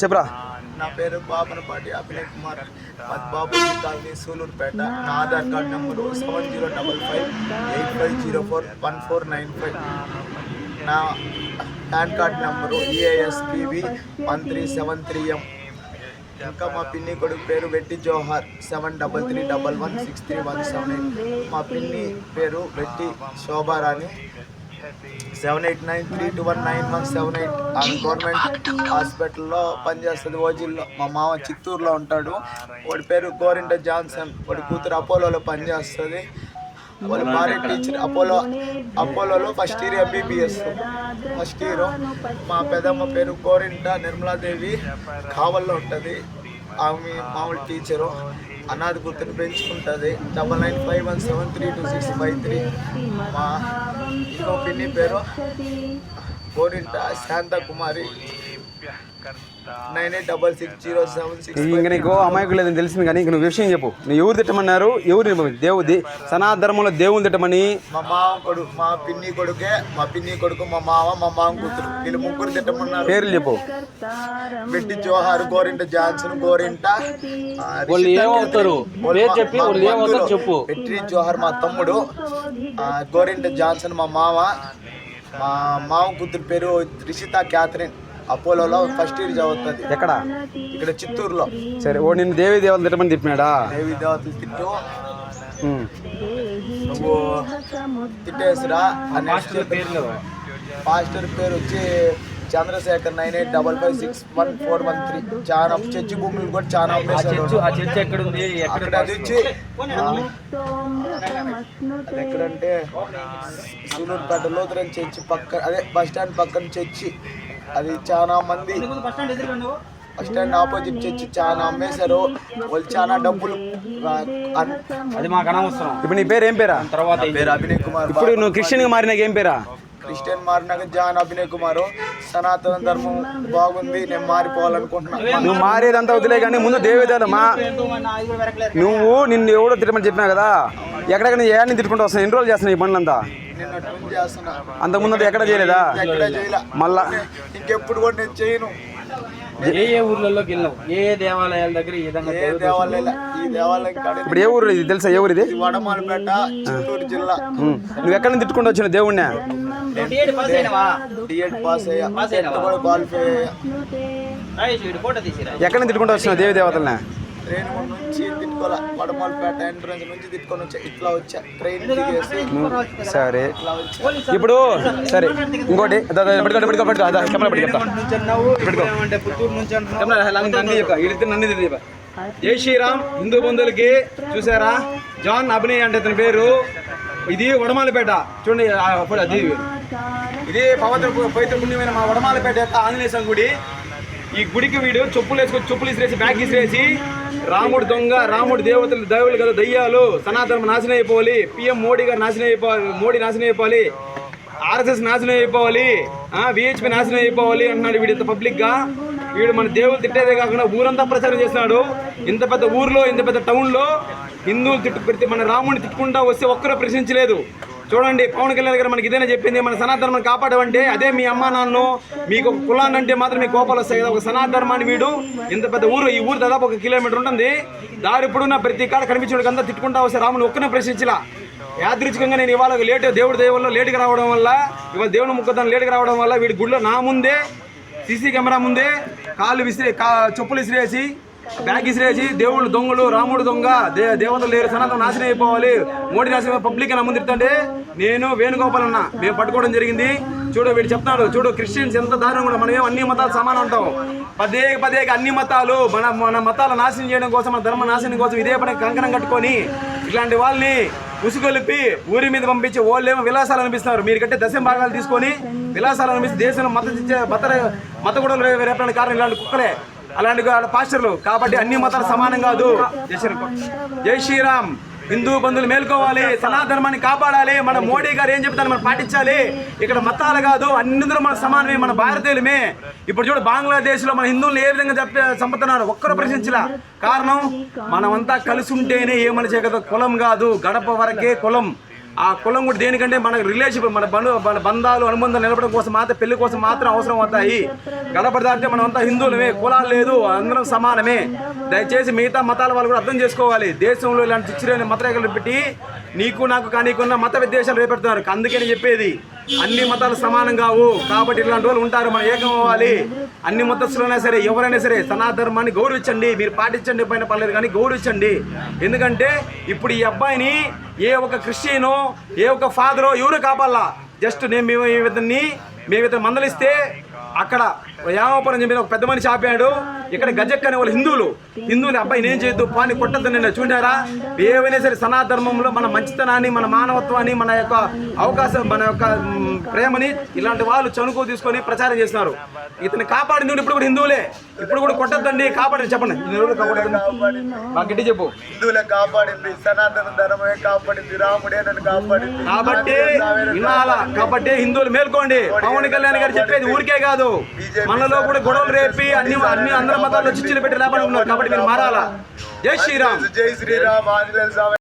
చెప్పరా. నా పేరు బాబనపాటి అభినయ్ కుమార్. బాబు కాలనీ సూలూరుపేట. నా Aadhaar card number seven zero double five eight five zero four one four nine five. నా PAN card number E EASPV one three seven three M. ఇంకా మా పిన్ని కొడుకు పేరు Vetti Johar seven double three double one six three one seven eight. మా పిన్ని పేరు Vetti Shobharani. Seven eight nine three two one nine one seven eight ఆమె government హాస్పిటల్లో పనిచేస్తుంది ఓజిల్లో. మా మామ చిత్తూరులో ఉంటాడు. వాడి పేరు గోరింట జాన్సన్. వాడి కూతురు అపోలోలో పనిచేస్తుంది. వాళ్ళ భార్య teacher Apollo అపోలోలో first year MBBS first year మా పెదమ్మ పేరు గోరింట నిర్మలాదేవి. కావల్లో ఉంటుంది. ఆమె మామూలు టీచరు. అనాథ కూతురు పెంచుకుంటుంది. Double nine five one seven three two six five three. మా ఇంకో పిన్ని పేరు Gorinta Shanta Kumari nine eight double six zero seven six ఇంక నీకు అమాయకులు లేదని తెలిసింది కానీ ఇంక నువ్వు విషయం చెప్పు. నువ్వు ఎవరు తిట్టమన్నారు? ఎవరు దేవు దే- సనాతన ధర్మంలో దేవుని తిట్టమని? మా మామ కొడుకు మా పిన్ని కొడుకే మా పిన్ని కొడుకు మా మామ మా మామ కూతురు. వీళ్ళు ముగ్గురు తిట్టమన్నారు. పేర్లు చెప్పు. పెట్టి జోహార్ గోరింట జాన్సన్ గోరింట. వాళ్ళు ఏమవుతారు? చెప్పి వాళ్ళు ఏమవుతారో. చెప్పు. పెట్టి జోహార్ మా తమ్ముడు. గోరింట జాన్సన్ మా మామ మా మామ కూతురు పేరు రిషిత క్యాథరిన్. అపోలోలో ఫస్ట్ ఇయర్ చదువుతుంది. ఎక్కడ? ఇక్కడ చిత్తూరులో. సరే ఓ నిన్ను దేవి దేవతలు తిట్టమని చెప్పినాడా దేవి దేవతలు తిట్టు. నువ్వు తిట్టేసిరా పాస్టర్ పేరు వచ్చి Chandrashekar nine eight double five six one four one three. చాలా చర్చి భూములు కూడా చాలా ఎక్కడ అక్కడ అది వచ్చి ఎక్కడంటే సూలూరుపేట లోతురన్ చర్చి పక్క అదే బస్ స్టాండ్ పక్కన చర్చి. అది చాలా మంది. బస్ స్టాండ్ ఆపోజిట్ చర్చి చాలా అమ్మేశారు. వాళ్ళు చాలా డబ్బులు అది మాకు అనవసరం. ఇప్పుడు నీ పేరు ఏం పేరా? తర్వాత పేరు అభినయ్ కుమార్ ఇప్పుడు నువ్వు క్రిస్టియన్గా మారినాక ఏం పేరా? క్రిస్టియన్ మారినాక జాన్ అభినయ్ కుమార్ సనాతన ధర్మం బాగుంది నేను మారిపోవాలనుకుంటున్నా. నువ్వు మారేదంతా వదిలే కానీ ముందు దేవి దేవత మా నువ్వు నిన్ను ఎవడో తిట్టమని చెప్పినా కదా ఎక్కడెక్కడ నీ ఏడాది తిట్టుకుంటూ వస్తాను ఎన్ని రోజులు చేస్తున్నావు ఈ పనులంతా? అంతకుముందు ఎక్కడ చేయలేదా? మళ్ళా ఇంకెప్పుడు కూడా నేను చేయను. ఏ ఏ ఊర్లలోకి వెళ్ళావు ఏ ఏ దేవాలయాల దగ్గర ఈ విధంగా ఏ దేవాలయం ఈ దేవాలయం కాడ ఇప్పుడు ఏ ఊరు ఇది? తెలుసా ఏ ఊరు ఇది వడమాలపేట చిత్తూరు జిల్లా. నువ్వు ఎక్కడి నుంచి తిట్టుకుంటూ వచ్చిన దేవుణ్ణి? డిఎడ్ పాస్ అయ్యా. టెన్త్ కూడా క్వాలిఫై అయ్యా ఎక్కడి నుంచి తిట్టుకుంటూ వచ్చిన దేవి దేవతల్ని? ట్రైన్ నుంచి తిట్టుకోలే. వడమాలపేట ఎంట్రన్స్ నుంచి తిట్టుకొని వచ్చా. ఇట్లా వచ్చా. ట్రైన్ సరే. ఇట్లా వచ్చా. ఇప్పుడు సరే. ఇంకోటి. దా, దా, పట్టుకో, పట్టుకో, పట్టుకో, దా, కెమెరా పట్టుకో. అంటే పుత్తూరు కెమెరా నన్ను-. జై శ్రీరామ్ హిందూ బంధువులకి చూసారా? జాన్ అభినయ్ అంటే అతని పేరు. ఇది వడమాలపేట చూడండి అది. ఇది పవిత్ర పవిత్ర పుణ్యమైన మా వడమాలపేట యొక్క ఆంజనేయ స్వామి గుడి. ఈ గుడికి వీడు చెప్పులు వేసుకొని చెప్పులు ఇసిరేసి బ్యాగ్ ఇసిరేసి రాముడు దొంగ రాముడు దేవతలు దేవుళ్ళు కదా దయ్యాలు సనాతనం నాశనం అయిపోవాలి పిఎం మోడీ గారు నాశనం అయిపోవాలి మోడీ నాశనం అయిపోవాలి ఆర్ఎస్ఎస్ నాశనం అయిపోవాలి విహెచ్పి నాశనం అయిపోవాలి అంటున్నాడు వీడు ఇంత పబ్లిక్గా. వీడు మన దేవుడు తిట్టేదే కాకుండా ఊరంతా ప్రచారం చేస్తున్నాడు. ఇంత పెద్ద ఊర్లో ఇంత పెద్ద టౌన్లో హిందువులు తిట్టు ప్రతి మన రాముడిని తిట్టుకుంటా వస్తే ఒక్కరూ ప్రశ్నించలేదు. చూడండి పవన్ కళ్యాణ్ గారు మనకి ఇదేనా చెప్పింది మన సనాతనం కాపాడమంటే అదే మీ అమ్మా నాన్న మీకు కులాన్ని అంటే మాత్రం మీ కోపాలు వస్తాయి కదా ఒక సనాతనమాన్ని వీడు ఇంత పెద్ద ఊరు ఈ ఊరు దాదాపు ఒక కిలోమీటర్ ఉంటుంది. దారి పొడుగునా ప్రతి కాడ కనిపించడానికి అంతా తిట్టుకుంటా వస్తే రాముని ఒక్కనే ప్రశ్నించలా. యాదృచ్ఛికంగా నేను ఇవాళ లేట్ దేవుడి దేవుల్లో లేటుగా రావడం వల్ల ఇవాళ దేవుని ముక్కదాన్ని లేటుగా రావడం వల్ల వీడి గుడిలో నా ముందే సీసీ కెమెరా ముందే కాళ్ళు విసిరే కా చెప్పులు విసిరేసి బ్యాగ్ ఇసిరేసి దేవుళ్ళు దొంగలు రాముడు దొంగ దే దేవతలు లేరు సనాతనం నాశనం అయిపోవాలి. మోడీ నాశనం పబ్లిక్ అని ముందు నేను వేణుగోపాల్ అన్న మేము పట్టుకోవడం జరిగింది. చూడు వీడు చెప్తున్నాడు చూడు క్రిస్టియన్స్ ఎంత దారుణం కూడా మనమేం అన్ని మతాలు సమానం ఉంటాం పదే పదే అన్ని మతాలు మన మన మతాల నాశనం చేయడం కోసం మన ధర్మ నాశనం కోసం ఇదే పని కంకణం కట్టుకొని ఇట్లాంటి వాళ్ళని ఉసుగొలిపి ఊరి మీద పంపించి వాళ్ళేమో విలాసాలు అనిపిస్తున్నారు. మీరు కంటే దశం భాగాలు తీసుకొని విలాసాలు అనిపిస్తే దేశంలో మత మత మత కూడా రేపడానికి కారణం ఇలాంటి కుక్కలే. అలాంటి పాస్టర్లు. కాబట్టి అన్ని మతాలు సమానం కాదు. జై శ్రీరామ్. జై శ్రీరామ్. హిందూ బంధువులు మేల్కోవాలి. సనాధర్మాన్ని కాపాడాలి. మన మోడీ గారు ఏం చెప్తారు మనం పాటించాలి. ఇక్కడ మతాలు కాదు. అన్నిందరూ మన సమానమే. మన భారతీయులమే. ఇప్పుడు చూడు బంగ్లాదేశ్లో మన హిందువులు ఏ విధంగా చెప్పే చంపుతున్నారు? ఒక్కరు ప్రశ్నించలా. కారణం మనమంతా కలిసి ఉంటేనే ఏమని చేయగలదు కులం కాదు. గడప వరకే కులం. ఆ కులం కూడా దేనికంటే మన రిలేషన్ మన బంధు మన బంధాలు అనుబంధాలు నిలబడడం కోసం మాత్రం పెళ్ళి కోసం మాత్రం అవసరం అవుతాయి. గడపడదాంటే మనం అంతా హిందువులమే కులాలు లేదు అందరం సమానమే. దయచేసి మిగతా మతాల వాళ్ళు కూడా అర్థం చేసుకోవాలి. దేశంలో ఇలాంటి చిచ్చిరైన మతరేఖలు పెట్టి నీకు నాకు కానీకున్న మత విద్వేషాలు రేపెడుతున్నారు. అందుకే నేను చెప్పేది. అన్ని మతాలు సమానం కావు. కాబట్టి ఇలాంటి వాళ్ళు ఉంటారు మనం ఏకం అవ్వాలి. అన్ని మతస్థులైనా సరే ఎవరైనా సరే సనాధర్మాన్ని గౌరవించండి. మీరు పాటించండి పైన పర్లేదు కానీ గౌరవించండి. ఎందుకంటే ఇప్పుడు ఈ అబ్బాయిని ఏ ఒక క్రిస్టియనో ఏ ఒక ఫాదరో ఎవరు కాపాలా జస్ట్ నేను మేము ఇతన్ని మేము ఇతను మందలిస్తే అక్కడ యామపురం చెప్పిన ఒక పెద్ద మనిషి ఆపాడు. ఇక్కడ గజక్ అనే వాళ్ళు హిందువులు. హిందువులు అబ్బాయి నేను చేయొద్దు పాని కొట్టద్దు నిన్న చూడారా? ఏవైనా సరే సనాధర్మంలో మన మంచితనాన్ని మన మానవత్వాన్ని మన యొక్క అవకాశం మన యొక్క ప్రేమని ఇలాంటి వాళ్ళు చనుకు తీసుకొని ప్రచారం చేస్తున్నారు. ఇతన్ని కాపాడింది ఇప్పుడు కూడా హిందువులే. ఇప్పుడు కూడా కొట్టద్దండి కాపాడండి చెప్పండి. గట్టి చెప్పు. హిందువులే కాపాడింది సనాతన ధర్మమే కాపాడింది రాముడే నన్ను కాపాడింది. కాబట్టి వినాల కాబట్టి హిందువులు మేల్కోండి. పవన్ కళ్యాణ్ గారు చెప్పేది ఊరికే కాదు. మనలో కూడా గొడవలు రేపి అన్ని అన్ని అందరి మతాల్లో చిచ్చులు పెట్టి లేపడుతున్నారు కాబట్టి మీరు మారాలా? జై శ్రీరామ్. జై శ్రీరామ్.